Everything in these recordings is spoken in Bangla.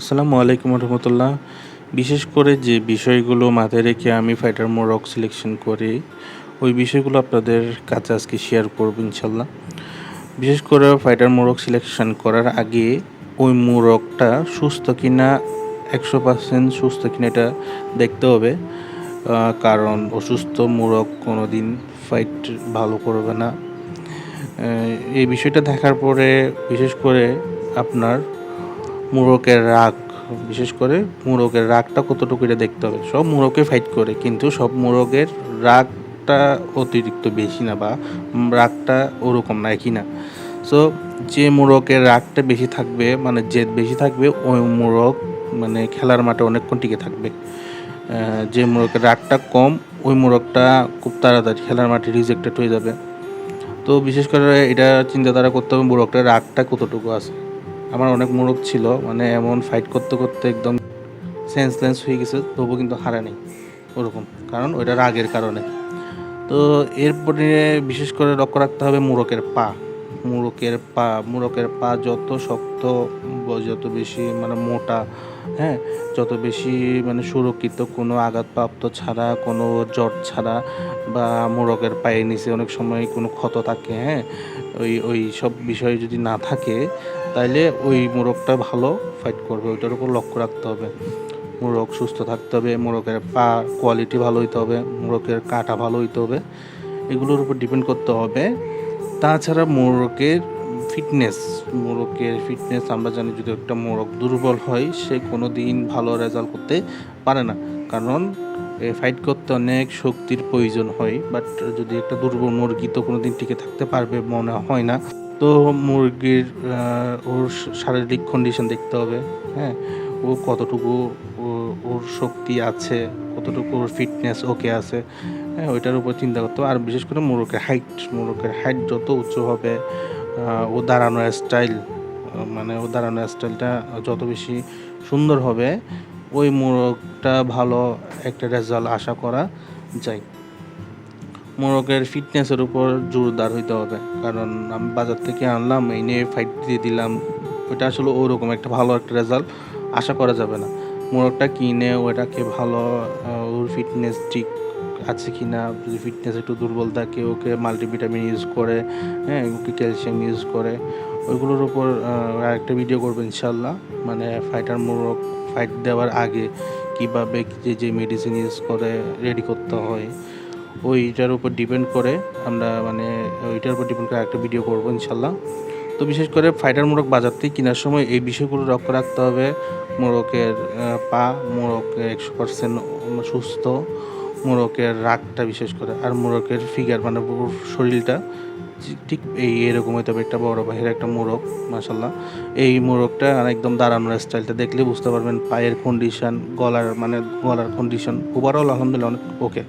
আসসালামু আলাইকুম রহমতুল্লাহ। বিশেষ করে যে বিষয়গুলো মাথায় রেখে আমি ফাইটার মোরক সিলেকশন করি, ওই বিষয়গুলো আপনাদের কাছে আজকে শেয়ার করব ইনশাল্লাহ বিশেষ করে ফাইটার মোরক সিলেকশন করার আগে ওই মোরগটা সুস্থ কিনা, একশো পার্সেন্ট সুস্থ কিনা এটা দেখতে হবে। কারণ অসুস্থ মোরগ কোনো দিন ফাইট ভালো করবে না। এই বিষয়টা দেখার পরে বিশেষ করে আপনার মুরগের রাগ, বিশেষ করে মুরগের রাগটা কতটুকু এটা দেখতে হবে। সব মুরগে ফাইট করে, কিন্তু সব মুরগের রাগটা অতিরিক্ত বেশি না বা রাগটা ওরকম না, একই না। সো যে মুরগের রাগটা বেশি থাকবে মানে জেদ বেশি থাকবে, ওই মুরগ মানে খেলার মাঠে অনেকক্ষণ টিকে থাকবে। যে মুরগের রাগটা কম, ওই মুরগটা খুব তাড়াতাড়ি খেলার মাঠে রিজেক্টেড হয়ে যাবে। তো বিশেষ করে এটা চিন্তাধারা করতে হবে মোরগটার রাগটা কতটুকু আছে। আমার অনেক মোরগ ছিল মানে এমন ফাইট করতে করতে একদম সেন্সলেন্স হয়ে গেছে তবু কিন্তু হারা নেই ওরকম, কারণ ওইটা রাগের কারণে। তো এরপরে বিশেষ করে লক্ষ্য রাখতে হবে মুরকের পা। মুরকের পা মুরকের পা যত শক্ত যত বেশি মানে মোটা হ্যাঁ যত বেশি মানে সুরক্ষিত কোনো আঘাতপ্রাপ্ত ছাড়া, কোনো জট ছাড়া বা মোরগের পায়ের নিচে অনেক সময় কোনো ক্ষত থাকে হ্যাঁ ওই ওই সব বিষয় যদি না থাকে, তাইলে ওই মোরগটা ভালো ফাইট করবে, ওইটার উপর লক্ষ্য রাখতে হবে। মোরগ সুস্থ থাকতে হবে মোরগের পা কোয়ালিটি ভালো হইতে হবে মোরগের কাটা ভালো হইতে হবে, এগুলোর উপর ডিপেন্ড করতে হবে। তাছাড়া মোরগের ফিটনেস মোরগের ফিটনেস আমরা জানি যদি একটা মোরগ দুর্বল হয়, সে কোনো দিন ভালো রেজাল্ট করতে পারে না। কারণ ফাইট করতে অনেক শক্তির প্রয়োজন হয় বাট যদি একটা দুর্বল মুরগি তো কোনো দিন টিকে থাকতে পারবে মনে হয় না। তো মুরগির ওর শারীরিক কন্ডিশন দেখতে হবে হ্যাঁ? ও কতটুকু ওর শক্তি আছে, কতটুকু ওর ফিটনেস ওকে আছে। হ্যাঁ ওইটার উপর চিন্তা করতে হবে। আর বিশেষ করে মোরগের হাইট মোরগের হাইট যত উঁচু হবে ও দাঁড়ানোর স্টাইল মানে ও দাঁড়ানোর স্টাইলটা যত বেশি সুন্দর হবে, ওই মোরগটা ভালো একটা রেজাল্ট আশা করা যায়। মোরগের ফিটনেসের উপর জোরদার হইতে হবে। কারণ আমি বাজার থেকে আনলাম, এনে ফাইট দিয়ে দিলাম ওটা আসলে ওরকম একটা ভালো একটা রেজাল্ট আশা করা যাবে না। মোরগটা কিনে ওটাকে ভালো ওর ফিটনেস ঠিক আছে কি না যদি ফিটনেস একটু দুর্বল থাকে ওকে মাল্টিভিটামিন ইউজ করে হ্যাঁ ওকে ক্যালসিয়াম ইউজ করে ওইগুলোর আহ, আরেকটা ভিডিও করব ইনশাল্লাহ। মানে ফাইটার মোরগ ফাইট দেওয়ার আগে কীভাবে যে যে মেডিসিন ইউজ করে রেডি করতে হয় ওইটার উপর ডিপেন্ড করে আমরা মানে ওইটার উপর ডিপেন্ড করে একটা ভিডিও করব ইনশাল্লাহ। তো বিশেষ করে ফাইটার মোরগ বাজার থেকে কেনার সময় এই বিষয়গুলো লক্ষ্য রাখতে হবে। মোরগের পা মোরগ একশো পার্সেন্ট সুস্থ মোরগের রাগটা বিশেষ করে, আর মোরগের ফিগার মানে শরীরটা ঠিক- এই এরকম হইতে হবে একটা বড় বাহির একটা মোরগ মাসাল্লাহ এই মোরগটা একদম দাঁড়ানোর স্টাইলটা দেখলে বুঝতে পারবেন পায়ের কন্ডিশন গলার মানে গলার কন্ডিশন ওভারঅল আলহামদুলিল্লাহ অনেক ওকে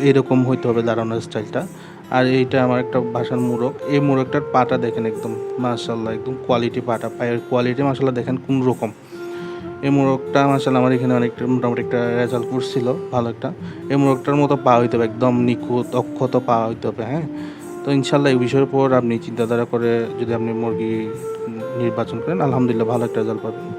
এরকম হইতে হবে দাঁড়ানোর স্টাইলটা আর এইটা আমার একটা ভাষার মোরগ, এই মোরগটার পাটা দেখেন একদম মাশাল্লাহ একদম কোয়ালিটি পাটা, পায়ের কোয়ালিটি মাশাল্লাহ দেখেন কোন রকম এই মোরগটা মাশাল্লাহ আমার এখানে অনেকটা মোটামুটি একটা রেজাল্ট করছিল, ভালো একটা। এই মোরগটার মতো পা হইতে হবে, একদম নিখুঁত, অক্ষত পাওয়া হইতে হবে হ্যাঁ? তো ইনশাল্লাহ এই বিষয়ের উপর আপনি চিন্তাধারা করে যদি আপনি মুরগি নির্বাচন করেন, আলহামদুলিল্লাহ ভালো একটা রেজাল্ট পাবেন।